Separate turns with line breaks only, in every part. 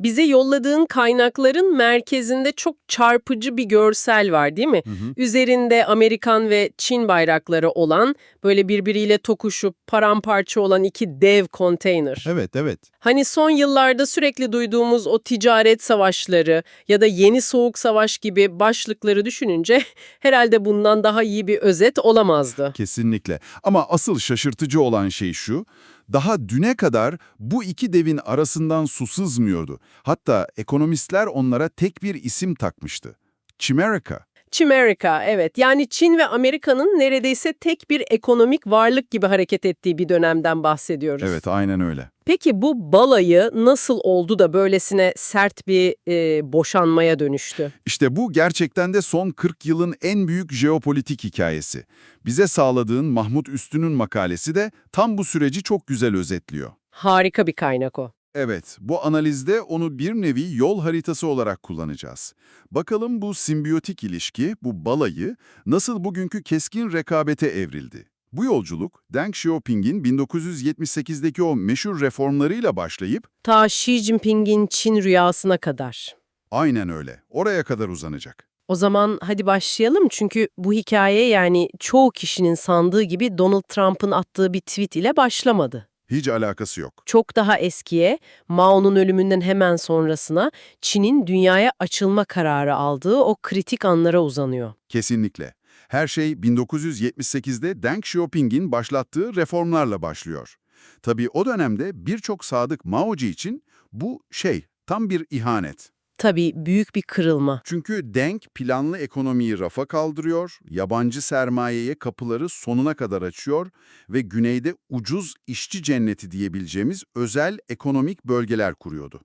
Bize yolladığın kaynakların merkezinde çok çarpıcı bir görsel var değil mi? Üzerinde Amerikan ve Çin bayrakları olan, böyle birbiriyle tokuşup paramparça olan iki dev konteyner.
Evet, evet.
Hani son yıllarda sürekli duyduğumuz o ticaret savaşları ya da yeni soğuk savaş gibi başlıkları düşününce herhalde bundan daha iyi bir özet olamazdı.
Kesinlikle. Ama asıl şaşırtıcı olan şey şu, daha düne kadar bu iki devin arasından su sızmıyordu. Hatta ekonomistler onlara tek bir isim takmıştı. Chimerica.
Chimerica, evet. Yani Çin ve Amerika'nın neredeyse tek bir ekonomik varlık gibi hareket ettiği bir dönemden bahsediyoruz.
Evet, aynen öyle.
Peki bu balayı nasıl oldu da böylesine sert bir e, boşanmaya dönüştü?
İşte bu gerçekten de son 40 yılın en büyük jeopolitik hikayesi. Bize sağladığın Mahmut Üstün'ün makalesi de tam bu süreci çok güzel özetliyor.
Harika bir kaynak o.
Evet, bu analizde onu bir nevi yol haritası olarak kullanacağız. Bakalım bu simbiyotik ilişki, bu balayı nasıl bugünkü keskin rekabete evrildi? Bu yolculuk, Deng Xiaoping'in 1978'deki o meşhur reformlarıyla başlayıp,
Ta Xi Jinping'in Çin rüyasına kadar.
aynen öyle, oraya kadar uzanacak.
O zaman hadi başlayalım çünkü bu hikaye yani çoğu kişinin sandığı gibi Donald Trump'ın attığı bir tweet ile başlamadı.
Hiç alakası yok.
Çok daha eskiye, Mao'nun ölümünden hemen sonrasına Çin'in dünyaya açılma kararı aldığı o kritik anlara uzanıyor.
Kesinlikle. Her şey 1978'de Deng Xiaoping'in başlattığı reformlarla başlıyor. Tabii o dönemde birçok sadık Mao'cu için bu şey, tam bir ihanet.
Tabii büyük bir kırılma.
Çünkü Deng planlı ekonomiyi rafa kaldırıyor, yabancı sermayeye kapıları sonuna kadar açıyor ve güneyde ucuz işçi cenneti diyebileceğimiz özel ekonomik bölgeler kuruyordu.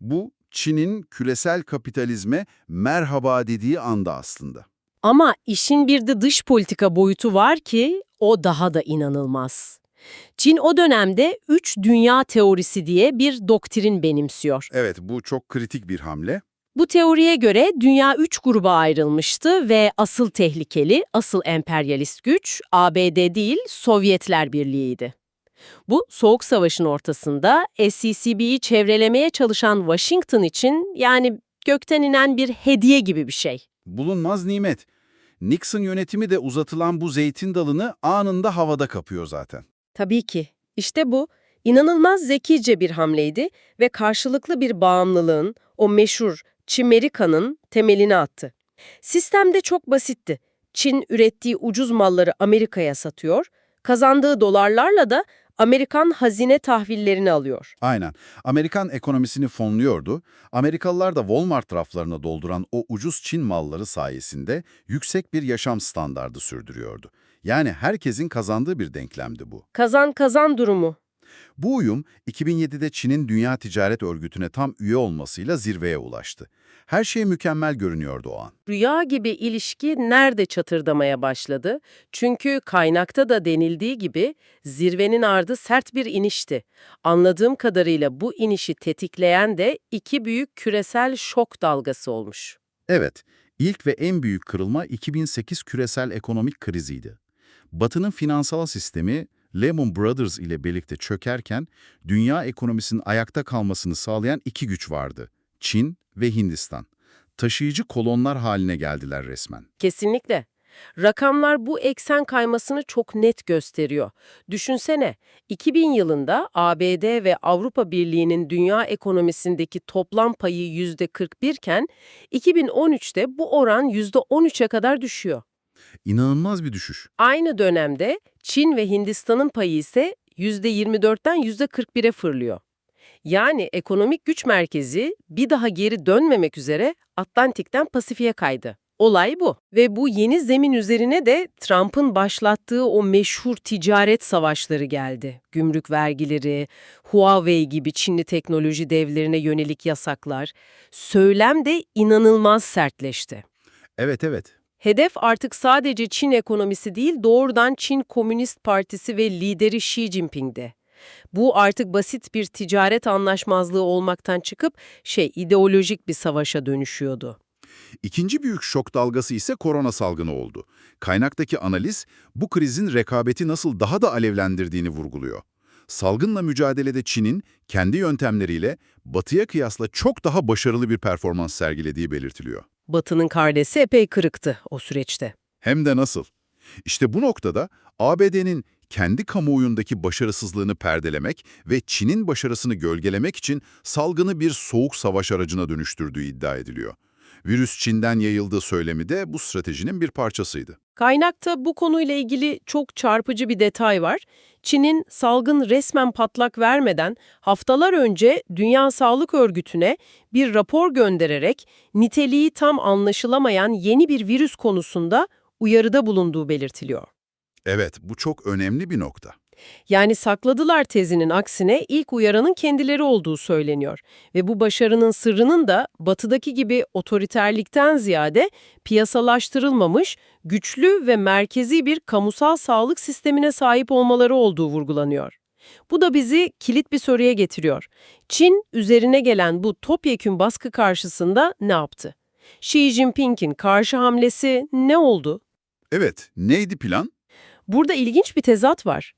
Bu, Çin'in küresel kapitalizme merhaba dediği anda aslında.
Ama işin bir de dış politika boyutu var ki o daha da inanılmaz. Çin o dönemde üç dünya teorisi diye bir doktrin benimsiyor.
Evet, bu çok kritik bir hamle.
Bu teoriye göre dünya üç gruba ayrılmıştı ve asıl tehlikeli, asıl emperyalist güç ABD değil Sovyetler Birliği'ydi. Bu Soğuk Savaş'ın ortasında SCCB'yi çevrelemeye çalışan Washington için yani gökten inen bir hediye gibi bir şey.
Bulunmaz nimet. Nixon yönetimi de uzatılan bu zeytin dalını anında havada kapıyor zaten.
Tabii ki. İşte bu inanılmaz zekice bir hamleydi ve karşılıklı bir bağımlılığın, o meşhur Çimerika'nın temelini attı. Sistem de çok basitti. Çin ürettiği ucuz malları Amerika'ya satıyor, kazandığı dolarlarla da Amerikan hazine tahvillerini alıyor.
Aynen. Amerikan ekonomisini fonluyordu. Amerikalılar da Walmart raflarına dolduran o ucuz Çin malları sayesinde yüksek bir yaşam standardı sürdürüyordu. Yani herkesin kazandığı bir denklemdi bu.
Kazan kazan durumu.
Bu uyum 2007'de Çin'in Dünya Ticaret Örgütü'ne tam üye olmasıyla zirveye ulaştı. Her şey mükemmel görünüyordu o an.
Rüya gibi ilişki nerede çatırdamaya başladı? Çünkü kaynakta da denildiği gibi zirvenin ardı sert bir inişti. Anladığım kadarıyla bu inişi tetikleyen de iki büyük küresel şok dalgası olmuş.
Evet, ilk ve en büyük kırılma 2008 küresel ekonomik kriziydi. Batı'nın finansal sistemi Lehman Brothers ile birlikte çökerken dünya ekonomisinin ayakta kalmasını sağlayan iki güç vardı. Çin ve Hindistan. Taşıyıcı kolonlar haline geldiler resmen.
Kesinlikle. Rakamlar bu eksen kaymasını çok net gösteriyor. Düşünsene, 2000 yılında ABD ve Avrupa Birliği'nin dünya ekonomisindeki toplam payı %41 iken 2013'te bu oran %13'e kadar düşüyor.
İnanılmaz bir düşüş.
Aynı dönemde Çin ve Hindistan'ın payı ise %24'ten %41'e fırlıyor. Yani ekonomik güç merkezi bir daha geri dönmemek üzere Atlantik'ten Pasifik'e kaydı. Olay bu. Ve bu yeni zemin üzerine de Trump'ın başlattığı o meşhur ticaret savaşları geldi. Gümrük vergileri, Huawei gibi Çinli teknoloji devlerine yönelik yasaklar. Söylem de inanılmaz sertleşti.
Evet evet.
Hedef artık sadece Çin ekonomisi değil, doğrudan Çin Komünist Partisi ve lideri Xi Jinping'de. Bu artık basit bir ticaret anlaşmazlığı olmaktan çıkıp şey ideolojik bir savaşa dönüşüyordu.
İkinci büyük şok dalgası ise korona salgını oldu. Kaynaktaki analiz bu krizin rekabeti nasıl daha da alevlendirdiğini vurguluyor.
Salgınla mücadelede Çin'in kendi yöntemleriyle Batı'ya kıyasla çok daha başarılı bir performans sergilediği belirtiliyor.
Batı'nın kardesi epey kırıktı o süreçte.
Hem de nasıl? İşte bu noktada ABD'nin kendi kamuoyundaki başarısızlığını perdelemek ve Çin'in başarısını gölgelemek için salgını bir soğuk savaş aracına dönüştürdüğü iddia ediliyor. Virüs Çin'den yayıldığı söylemi de bu stratejinin bir parçasıydı.
Kaynakta bu konuyla ilgili çok çarpıcı bir detay var. Çin'in salgın resmen patlak vermeden haftalar önce Dünya Sağlık Örgütü'ne bir rapor göndererek niteliği tam anlaşılamayan yeni bir virüs konusunda uyarıda bulunduğu belirtiliyor.
Evet, bu çok önemli bir nokta.
Yani sakladılar tezinin aksine ilk uyaranın kendileri olduğu söyleniyor. Ve bu başarının sırrının da batıdaki gibi otoriterlikten ziyade piyasalaştırılmamış, güçlü ve merkezi bir kamusal sağlık sistemine sahip olmaları olduğu vurgulanıyor. Bu da bizi kilit bir soruya getiriyor. Çin üzerine gelen bu topyekün baskı karşısında ne yaptı? Xi Jinping'in karşı hamlesi ne oldu?
Evet, neydi plan?
Burada ilginç bir tezat var.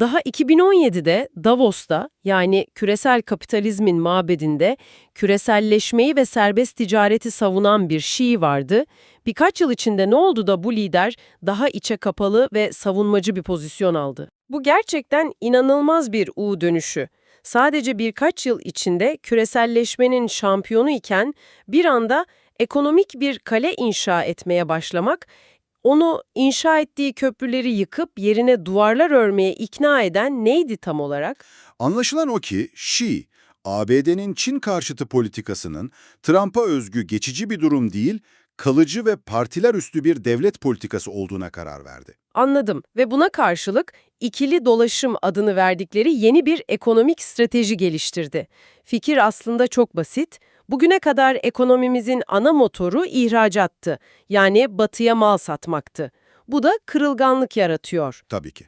Daha 2017'de Davos'ta yani küresel kapitalizmin mabedinde küreselleşmeyi ve serbest ticareti savunan bir Şii vardı. Birkaç yıl içinde ne oldu da bu lider daha içe kapalı ve savunmacı bir pozisyon aldı? Bu gerçekten inanılmaz bir U dönüşü. Sadece birkaç yıl içinde küreselleşmenin şampiyonu iken bir anda ekonomik bir kale inşa etmeye başlamak onu inşa ettiği köprüleri yıkıp yerine duvarlar örmeye ikna eden neydi tam olarak?
Anlaşılan o ki Xi, ABD'nin Çin karşıtı politikasının Trump'a özgü geçici bir durum değil, kalıcı ve partiler üstü bir devlet politikası olduğuna karar verdi.
Anladım ve buna karşılık ikili dolaşım adını verdikleri yeni bir ekonomik strateji geliştirdi. Fikir aslında çok basit. Bugüne kadar ekonomimizin ana motoru ihracattı. Yani batıya mal satmaktı. Bu da kırılganlık yaratıyor.
Tabii ki.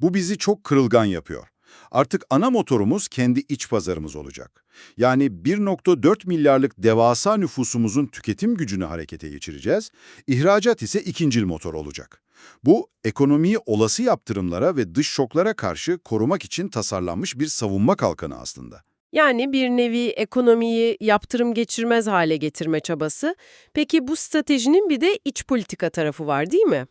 Bu bizi çok kırılgan yapıyor. Artık ana motorumuz kendi iç pazarımız olacak. Yani 1.4 milyarlık devasa nüfusumuzun tüketim gücünü harekete geçireceğiz, ihracat ise ikincil motor olacak. Bu, ekonomiyi olası yaptırımlara ve dış şoklara karşı korumak için tasarlanmış bir savunma kalkanı aslında.
Yani bir nevi ekonomiyi yaptırım geçirmez hale getirme çabası. Peki bu stratejinin bir de iç politika tarafı var değil mi?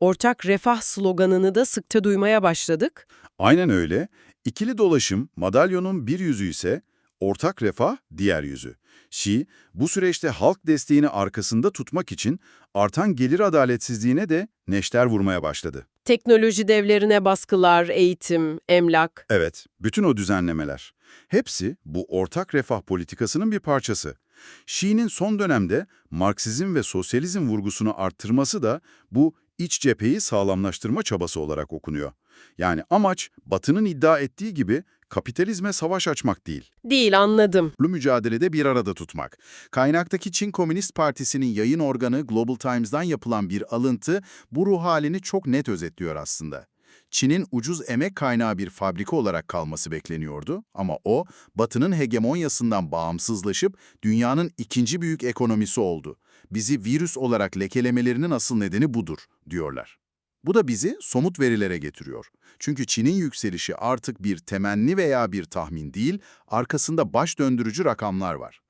Ortak refah sloganını da sıkça duymaya başladık.
Aynen öyle. İkili dolaşım, madalyonun bir yüzü ise ortak refah diğer yüzü. Xi, bu süreçte halk desteğini arkasında tutmak için artan gelir adaletsizliğine de neşter vurmaya başladı.
Teknoloji devlerine baskılar, eğitim, emlak.
Evet, bütün o düzenlemeler. Hepsi bu ortak refah politikasının bir parçası. Xi'nin son dönemde Marksizm ve sosyalizm vurgusunu arttırması da bu iç cepheyi sağlamlaştırma çabası olarak okunuyor. Yani amaç Batı'nın iddia ettiği gibi kapitalizme savaş açmak değil.
Değil anladım.
Bu mücadelede bir arada tutmak. Kaynaktaki Çin Komünist Partisi'nin yayın organı Global Times'dan yapılan bir alıntı bu ruh halini çok net özetliyor aslında. Çin'in ucuz emek kaynağı bir fabrika olarak kalması bekleniyordu ama o, Batı'nın hegemonyasından bağımsızlaşıp dünyanın ikinci büyük ekonomisi oldu. Bizi virüs olarak lekelemelerinin asıl nedeni budur, diyorlar. Bu da bizi somut verilere getiriyor. Çünkü Çin'in yükselişi artık bir temenni veya bir tahmin değil, arkasında baş döndürücü rakamlar var.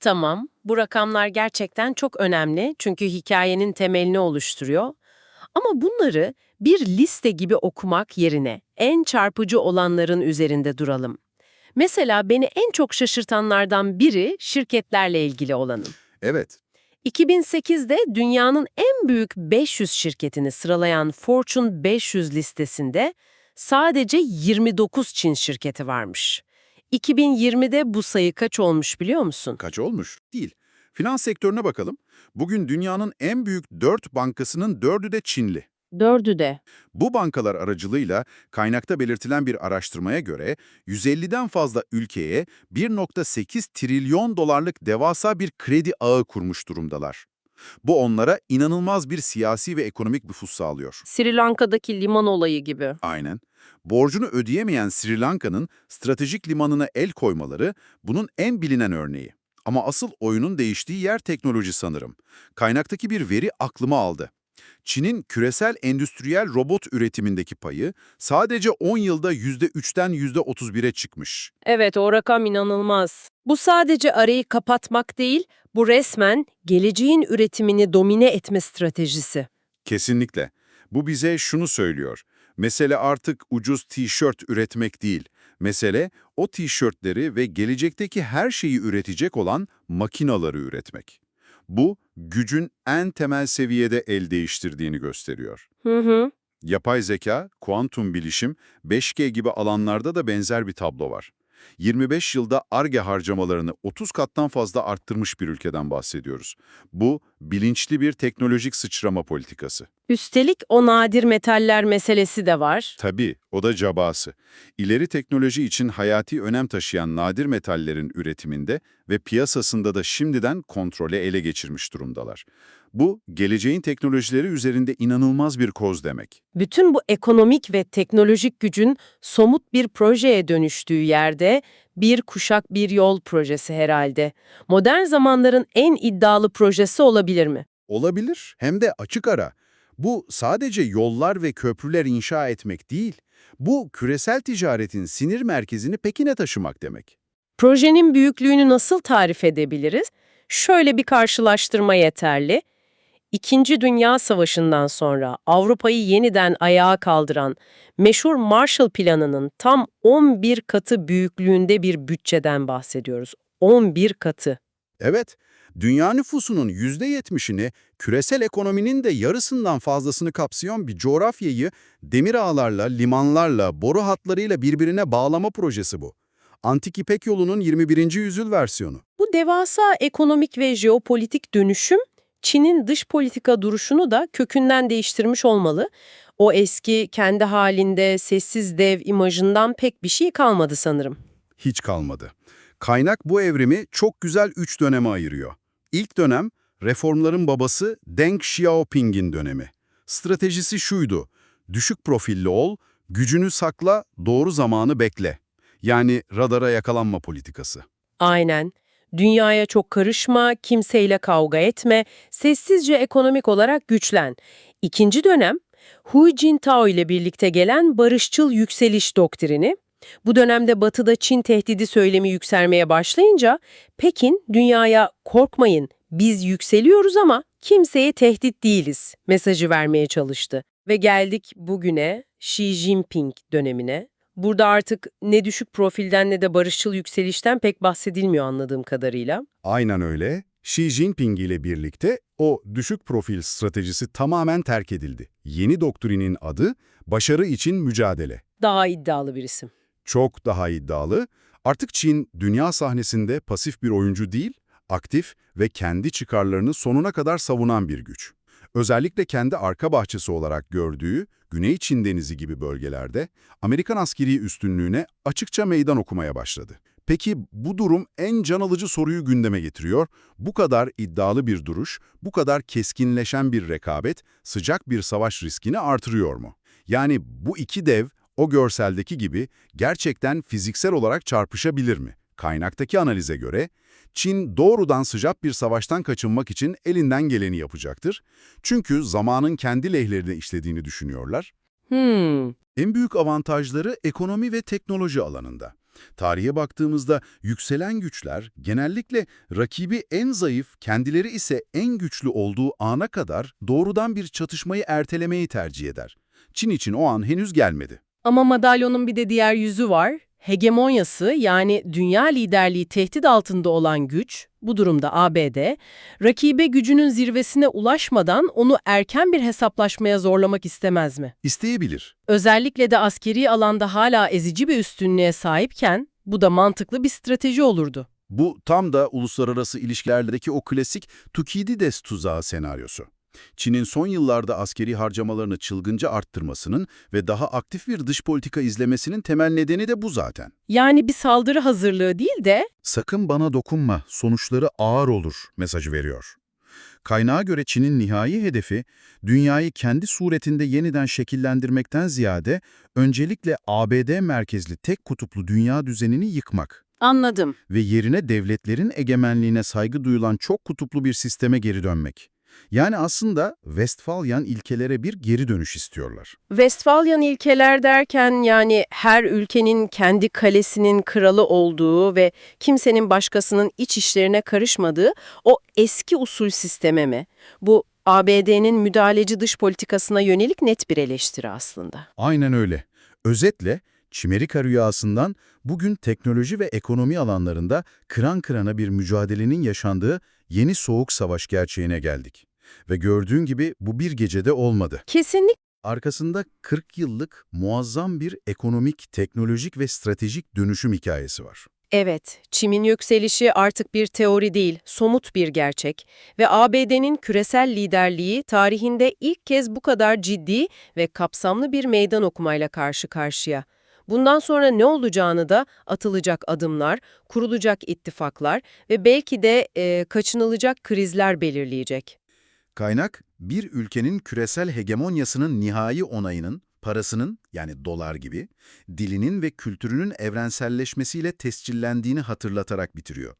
Tamam, bu rakamlar gerçekten çok önemli çünkü hikayenin temelini oluşturuyor. Ama bunları bir liste gibi okumak yerine en çarpıcı olanların üzerinde duralım. Mesela beni en çok şaşırtanlardan biri şirketlerle ilgili olanın.
Evet,
2008'de dünyanın en büyük 500 şirketini sıralayan Fortune 500 listesinde sadece 29 Çin şirketi varmış. 2020'de bu sayı kaç olmuş biliyor musun?
kaç olmuş? Değil. Finans sektörüne bakalım. Bugün dünyanın en büyük 4 bankasının 4'ü de Çinli.
Dördü de.
Bu bankalar aracılığıyla kaynakta belirtilen bir araştırmaya göre 150'den fazla ülkeye 1.8 trilyon dolarlık devasa bir kredi ağı kurmuş durumdalar. Bu onlara inanılmaz bir siyasi ve ekonomik nüfus sağlıyor.
Sri Lanka'daki liman olayı gibi.
Aynen. Borcunu ödeyemeyen Sri Lanka'nın stratejik limanına el koymaları bunun en bilinen örneği. Ama asıl oyunun değiştiği yer teknoloji sanırım. Kaynaktaki bir veri aklıma aldı. Çin'in küresel endüstriyel robot üretimindeki payı sadece 10 yılda %3'ten %31'e çıkmış.
Evet, o rakam inanılmaz. Bu sadece arayı kapatmak değil, bu resmen geleceğin üretimini domine etme stratejisi.
Kesinlikle. Bu bize şunu söylüyor. Mesele artık ucuz tişört üretmek değil. Mesele o tişörtleri ve gelecekteki her şeyi üretecek olan makinaları üretmek. Bu, gücün en temel seviyede el değiştirdiğini gösteriyor.
Hı hı.
Yapay zeka, kuantum bilişim, 5G gibi alanlarda da benzer bir tablo var. 25 yılda ARGE harcamalarını 30 kattan fazla arttırmış bir ülkeden bahsediyoruz. Bu, bilinçli bir teknolojik sıçrama politikası.
Üstelik o nadir metaller meselesi de var.
Tabii, o da cabası. İleri teknoloji için hayati önem taşıyan nadir metallerin üretiminde ve piyasasında da şimdiden kontrole ele geçirmiş durumdalar. Bu, geleceğin teknolojileri üzerinde inanılmaz bir koz demek.
Bütün bu ekonomik ve teknolojik gücün somut bir projeye dönüştüğü yerde bir kuşak bir yol projesi herhalde. Modern zamanların en iddialı projesi olabilir mi?
Olabilir, hem de açık ara. Bu sadece yollar ve köprüler inşa etmek değil, bu küresel ticaretin sinir merkezini Pekin'e taşımak demek.
Projenin büyüklüğünü nasıl tarif edebiliriz? Şöyle bir karşılaştırma yeterli. İkinci Dünya Savaşı'ndan sonra Avrupa'yı yeniden ayağa kaldıran meşhur Marshall Planı'nın tam 11 katı büyüklüğünde bir bütçeden bahsediyoruz. 11 katı.
Evet, dünya nüfusunun %70'ini, küresel ekonominin de yarısından fazlasını kapsayan bir coğrafyayı demir ağlarla, limanlarla, boru hatlarıyla birbirine bağlama projesi bu. Antik İpek yolunun 21. yüzyıl versiyonu.
Bu devasa ekonomik ve jeopolitik dönüşüm Çin'in dış politika duruşunu da kökünden değiştirmiş olmalı. O eski kendi halinde sessiz dev imajından pek bir şey kalmadı sanırım.
Hiç kalmadı. Kaynak bu evrimi çok güzel üç döneme ayırıyor. İlk dönem, reformların babası Deng Xiaoping'in dönemi. Stratejisi şuydu, düşük profilli ol, gücünü sakla, doğru zamanı bekle. Yani radara yakalanma politikası.
Aynen. Dünyaya çok karışma, kimseyle kavga etme, sessizce ekonomik olarak güçlen. İkinci dönem, Hu Jintao ile birlikte gelen barışçıl yükseliş doktrini. Bu dönemde Batı'da Çin tehdidi söylemi yükselmeye başlayınca, Pekin dünyaya korkmayın, biz yükseliyoruz ama kimseye tehdit değiliz mesajı vermeye çalıştı. Ve geldik bugüne Xi Jinping dönemine. Burada artık ne düşük profilden ne de barışçıl yükselişten pek bahsedilmiyor anladığım kadarıyla.
Aynen öyle. Xi Jinping ile birlikte o düşük profil stratejisi tamamen terk edildi. Yeni doktrinin adı başarı için mücadele.
Daha iddialı bir isim.
Çok daha iddialı. Artık Çin dünya sahnesinde pasif bir oyuncu değil, aktif ve kendi çıkarlarını sonuna kadar savunan bir güç. Özellikle kendi arka bahçesi olarak gördüğü Güney Çin Denizi gibi bölgelerde Amerikan askeri üstünlüğüne açıkça meydan okumaya başladı. Peki bu durum en can alıcı soruyu gündeme getiriyor. Bu kadar iddialı bir duruş, bu kadar keskinleşen bir rekabet sıcak bir savaş riskini artırıyor mu? Yani bu iki dev o görseldeki gibi gerçekten fiziksel olarak çarpışabilir mi? Kaynaktaki analize göre Çin doğrudan sıcak bir savaştan kaçınmak için elinden geleni yapacaktır. Çünkü zamanın kendi lehlerine işlediğini düşünüyorlar.
Hmm,
En büyük avantajları ekonomi ve teknoloji alanında. Tarihe baktığımızda yükselen güçler genellikle rakibi en zayıf, kendileri ise en güçlü olduğu ana kadar doğrudan bir çatışmayı ertelemeyi tercih eder. Çin için o an henüz gelmedi.
Ama madalyonun bir de diğer yüzü var. Hegemonyası yani dünya liderliği tehdit altında olan güç, bu durumda ABD, rakibe gücünün zirvesine ulaşmadan onu erken bir hesaplaşmaya zorlamak istemez mi?
İsteyebilir.
Özellikle de askeri alanda hala ezici bir üstünlüğe sahipken bu da mantıklı bir strateji olurdu.
Bu tam da uluslararası ilişkilerdeki o klasik Thukydides tuzağı senaryosu. Çin'in son yıllarda askeri harcamalarını çılgınca arttırmasının ve daha aktif bir dış politika izlemesinin temel nedeni de bu zaten.
Yani bir saldırı hazırlığı değil de
Sakın bana dokunma, sonuçları ağır olur mesajı veriyor. Kaynağa göre Çin'in nihai hedefi, dünyayı kendi suretinde yeniden şekillendirmekten ziyade öncelikle ABD merkezli tek kutuplu dünya düzenini yıkmak
anladım.
ve yerine devletlerin egemenliğine saygı duyulan çok kutuplu bir sisteme geri dönmek. Yani aslında Westfalyan ilkelere bir geri dönüş istiyorlar.
Westfalyan ilkeler derken yani her ülkenin kendi kalesinin kralı olduğu ve kimsenin başkasının iç işlerine karışmadığı o eski usul sisteme mi? Bu ABD'nin müdahaleci dış politikasına yönelik net bir eleştiri aslında.
Aynen öyle. Özetle Çimerika rüyasından bugün teknoloji ve ekonomi alanlarında kıran kırana bir mücadelenin yaşandığı yeni soğuk savaş gerçeğine geldik. Ve gördüğün gibi bu bir gecede olmadı.
Kesinlikle
Arkasında 40 yıllık muazzam bir ekonomik, teknolojik ve stratejik dönüşüm hikayesi var.
Evet, çimin yükselişi artık bir teori değil, somut bir gerçek ve ABD'nin küresel liderliği tarihinde ilk kez bu kadar ciddi ve kapsamlı bir meydan okumayla karşı karşıya. Bundan sonra ne olacağını da atılacak adımlar, kurulacak ittifaklar ve belki de e, kaçınılacak krizler belirleyecek.
Kaynak, bir ülkenin küresel hegemonyasının nihai onayının, parasının yani dolar gibi, dilinin ve kültürünün evrenselleşmesiyle tescillendiğini hatırlatarak bitiriyor.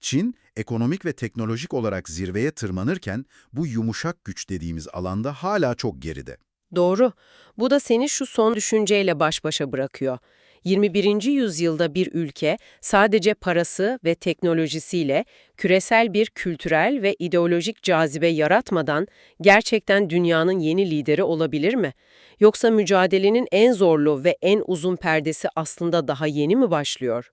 Çin, ekonomik ve teknolojik olarak zirveye tırmanırken bu yumuşak güç dediğimiz alanda hala çok geride.
Doğru. Bu da seni şu son düşünceyle baş başa bırakıyor. 21. yüzyılda bir ülke sadece parası ve teknolojisiyle küresel bir kültürel ve ideolojik cazibe yaratmadan gerçekten dünyanın yeni lideri olabilir mi? Yoksa mücadelenin en zorlu ve en uzun perdesi aslında daha yeni mi başlıyor?